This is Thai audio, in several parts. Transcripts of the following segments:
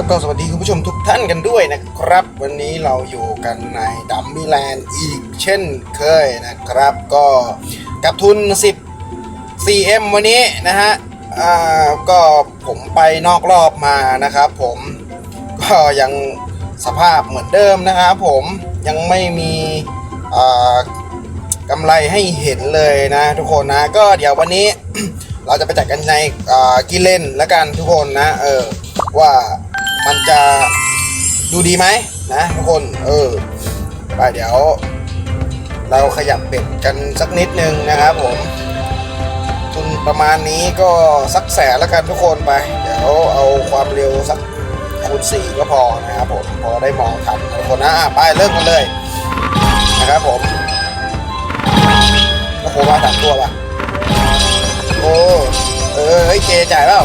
ครับก็สวัสดีคุณผู้ชมทุกท่านกันด้วยนะครับ วันนี้เราอยู่กันในดัมมี่แลนด์อีกเช่นเคยนะครับ ก็กับทุน 10 CM วันนี้นะฮะอ่าก็ผมไปนอกรอบมานะครับผมก็ยังสภาพเหมือนเดิมนะครับผมยังไม่มีอ่ากำไรให้เห็นเลยนะทุกคนนะ ก็เดี๋ยววันนี้เราจะไปจัดกันในอ่ากินเล่นแล้วกันทุกคนนะเออว่า มันจะดูดีไหมนะทุกคน เออ ไปเดี๋ยว เราขยับเป็ดกันสักนิดนึงนะครับผม ทุนประมาณนี้ก็สักแสนแล้วกันทุกคนไป เดี๋ยวเอาความเร็วสักคูณ4ก็พอนะครับผม พอได้มองทันทุกคนนะไปเริ่มกันเลย นะครับผมโอ้โหมาสามตัวป่ะโอ้ เออเฮ้ยเจจ่ายเปล่า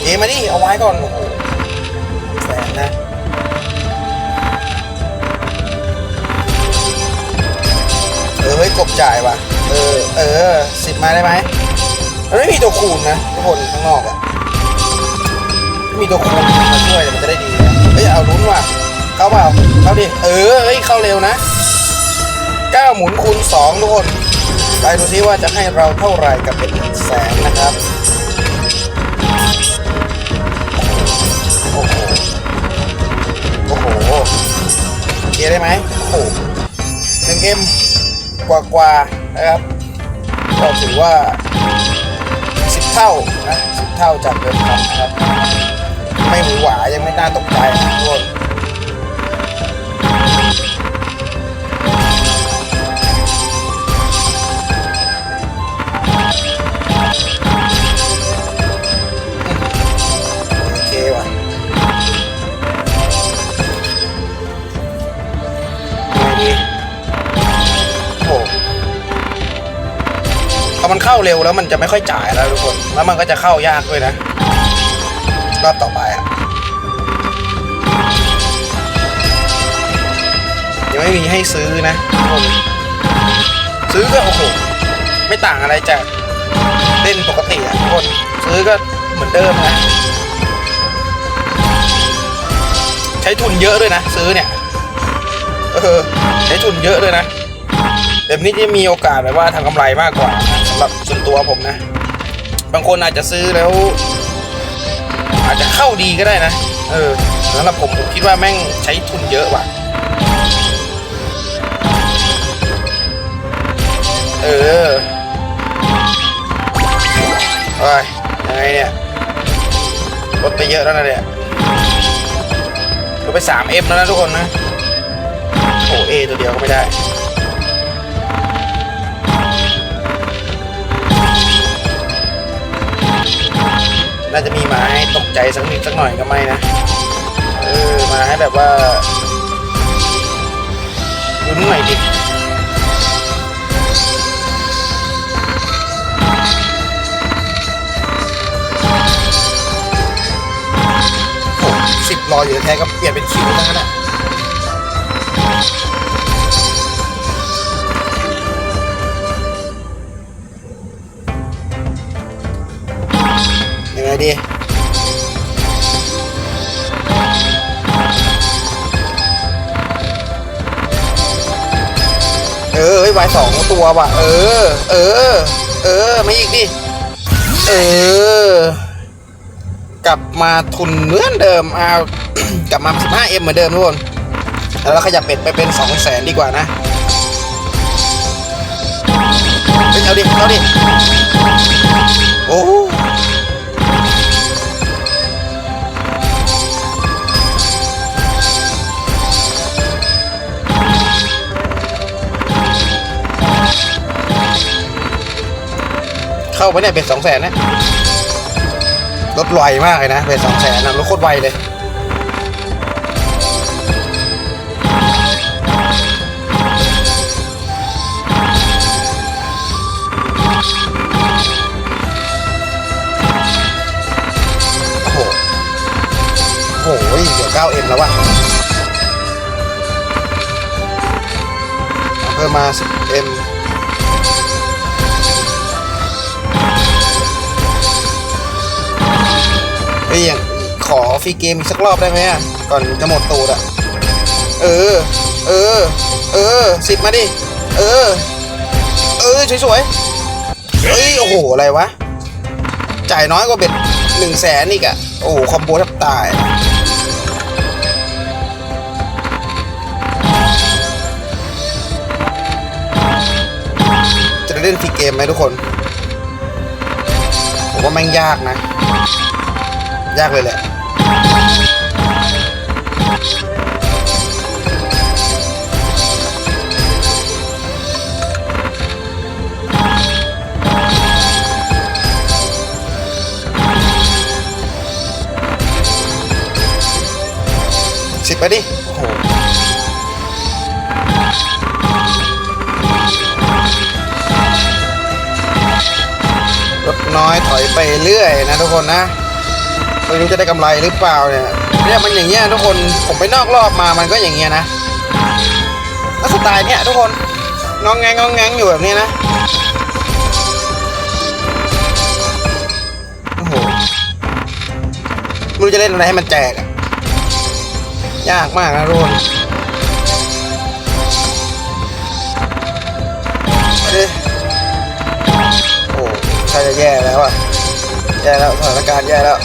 เจมาดิเอาไว้ก่อนโอ้ ฮ้ยกบจ่ายว่ะ เออ เออสิบมาได้ไหมมันไม่มีตัวคูณนะทุกคนข้างนอกอะไม่มีตัวคูณมาช่วยมันจะได้ดีนะเฮ้ยเอาลุ้นว่ะ เข้าเปล่าเข้าดิ เออเฮ้ยเข้าเร็วนะเก้าหมุนคูณสองทุกคนไปดูซิว่าจะให้เราเท่าไหร่กับเป็นแสนนะครับโอ้โหโอ้โหเคลียร์ได้ไหมโอ้โหหนึ่งเอ็ม กว่ากว่าๆนะครับก็ถือว่าสิบเท่านะสิบเท่าจากเดิมครับ ไม่หวือหวายังไม่น่าตกใจนะทุกคน เข้าเร็วแล้วมันจะไม่ค่อยจ่ายแล้วทุกคน แล้วมันก็จะเข้ายากด้วยนะ รอบต่อไปอะ ยังไม่มีให้ซื้อนะทุกคนซื้อก็โอ้โห ไม่ต่างอะไรจากเล่นปกติอะทุกคน ซื้อก็เหมือนเดิมนะ ใช้ทุนเยอะด้วยนะ ซื้อเนี่ย เออ ใช้ทุนเยอะด้วยนะแบบนี้จะมีโอกาสแบบว่าทำกำไรมากกว่า สำหรับส่วนตัวผมนะ บางคนอาจจะซื้อแล้ว อาจจะเข้าดีก็ได้นะ เออสำหรับผมผมคิดว่าแม่งใช้ทุนเยอะว่ะ เออไปยังไงเนี่ยลดไปเยอะแล้วนะเนี่ยลดไป 3M แล้วนะทุกคนนะ โอ้เอตัวเดียวก็ไม่ได้ น่าจะมีมาให้ตกใจสักนิดสักหน่อยก็ไม่นะ เออ มาให้แบบว่าลุ้นหน่อยดิโอ้สิบรออยู่แท้ก็เปลี่ยนเป็นคิวทั้งนั้นอะ ดีเออไว้สองตัวว่ะ เออ เออ เออไม่อีกดิ เออ กลับมาทุนเหมือนเดิมเอากลับมา 15M เหมือนเดิมทุกคนแล้วเราขยับเป็ดไปเป็น 2 0 0แสนดีกว่านะเฮ้ยเอาดิ เอาดิ โอ้ เข้าไปเนี่ยเป็นสองแสนนะรถไวมากเลยนะเป็นสองแสนนะรถโคตรไวเลยโอ้โหโอ้โหเดี๋ยว 9M แล้ววะเพิ่มมา 10M ฟรีเกมอีกสักรอบได้ไหมอะก่อนจะหมดตูดอะเออ เออ เออสิบมาดิ เออ เออสวยๆเฮ้ย โอ้โห อะไรวะ จ่ายน้อยกว่าเบ็ดหนึ่งแสนอีกอะโอ้โห คอมโบแทบตาย จะเล่นฟรีเกมไหมทุกคน ผมว่าแม่งยากนะ ยากเลยแหละ สิบไปดิโอ้โหรถน้อยถอยไปเรื่อยนะทุกคนนะ ไม่รู้จะได้กำไรหรือเปล่าเนี่ยเนี่ยมันอย่างเงี้ยทุกคนผมไปนอกรอบมามันก็อย่างเงี้ยนะแล้วสไตล์เนี่ยทุกคนงองแงงองแงงอยู่แบบนี้นะโอ้โหไม่รู้จะเล่นอะไรให้มันแจกอะยากมากนะทุกคนดิโอ้ใช่จะแย่แล้วอะแย่แล้วสถานการณ์แย่แล้ว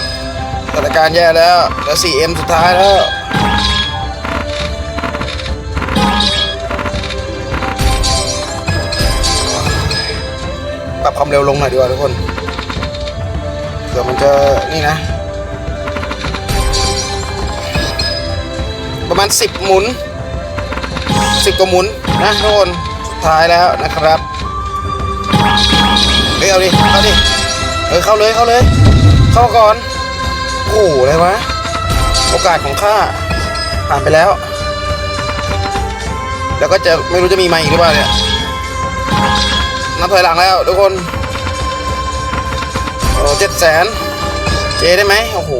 ถานการณ์แย่แล้วเหลือ 4M สุดท้ายแล้ว ปรับความเร็วลงหน่อยดีกว่าทุกคนเผื่อมันจะนี่นะ ประมาณ 10 หมุน 10กว่าหมุนนะทุกคน สุดท้ายแล้วนะครับเฮ้ยเอาดิ เอาดิ เออเข้าเลยเข้าเลย เข้าก่อน โอ้โหอะไรวะ โอกาสของข้าผ่านไปแล้ว แล้วก็จะไม่รู้จะมีมาอีกหรือเปล่าเนี่ยนับถอยหลังแล้วทุกคนโอ้เจ็ดแสนเจได้ไหมโอ้โห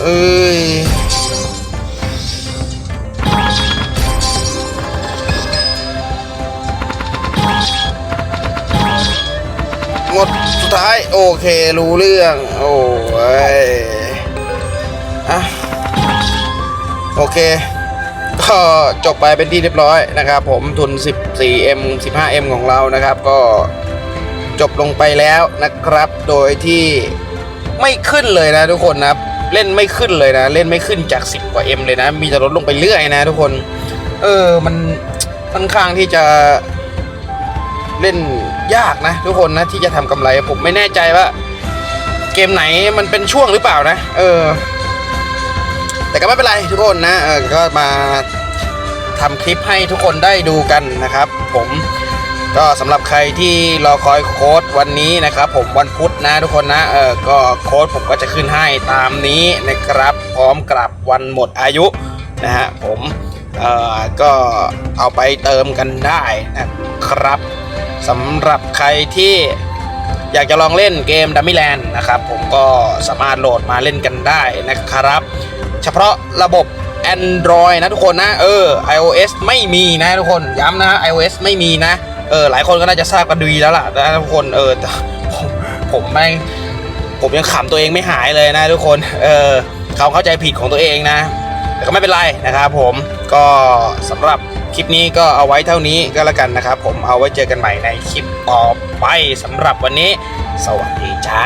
เอ้ย ท้าย โอเครู้เรื่อง โอ้ยอะโอเค ก็จบไปเป็นที่เรียบร้อยนะครับ ผมทุน 14M 15M ของเรานะครับ ก็จบลงไปแล้วนะครับ โดยที่ไม่ขึ้นเลยนะทุกคนนะเล่นไม่ขึ้นเลยนะ เล่นไม่ขึ้นจาก 10 กว่า M เลยนะ มีแต่ลดลงไปเรื่อยนะทุกคน เออมันค่อนข้างที่จะ เล่นยากนะ ทุกคนนะที่จะทำกำไรผมไม่แน่ใจว่า เกมไหนมันเป็นช่วงหรือเปล่านะ เออ แต่ก็ไม่เป็นไรทุกคนนะเออก็มาทำคลิปให้ทุกคนได้ดูกันนะครับ ผมก็สำหรับใครที่รอคอยโค้ดวันนี้นะครับ ผมวันพุธนะทุกคนนะเออก็โค้ดผมก็จะขึ้นให้ตามนี้นะครับ พร้อมกลับวันหมดอายุนะฮะผมเอ่อก็เอาไปเติมกันได้นะครับ สำหรับใครที่อยากจะลองเล่นเกมดัมมี่แลนด์นะครับ ผมก็สามารถโหลดมาเล่นกันได้นะครับ เฉพาะระบบ Android นะทุกคนนะ เออ iOS ไม่มีนะทุกคนย้ำนะ iOS ไม่มีนะ เออ หลายคนก็น่าจะทราบกันดีแล้วล่ะนะทุกคนเออผมผมแม่ผมยังขำตัวเองไม่หายเลยนะทุกคน เออเขาเข้าใจผิดของตัวเองนะ แต่ก็ไม่เป็นไรนะครับผมก็สำหรับ คลิปนี้ก็เอาไว้เท่านี้ก็แล้วกันนะครับ ผมเอาไว้เจอกันใหม่ในคลิปต่อไปสำหรับวันนี้ สวัสดีจ้า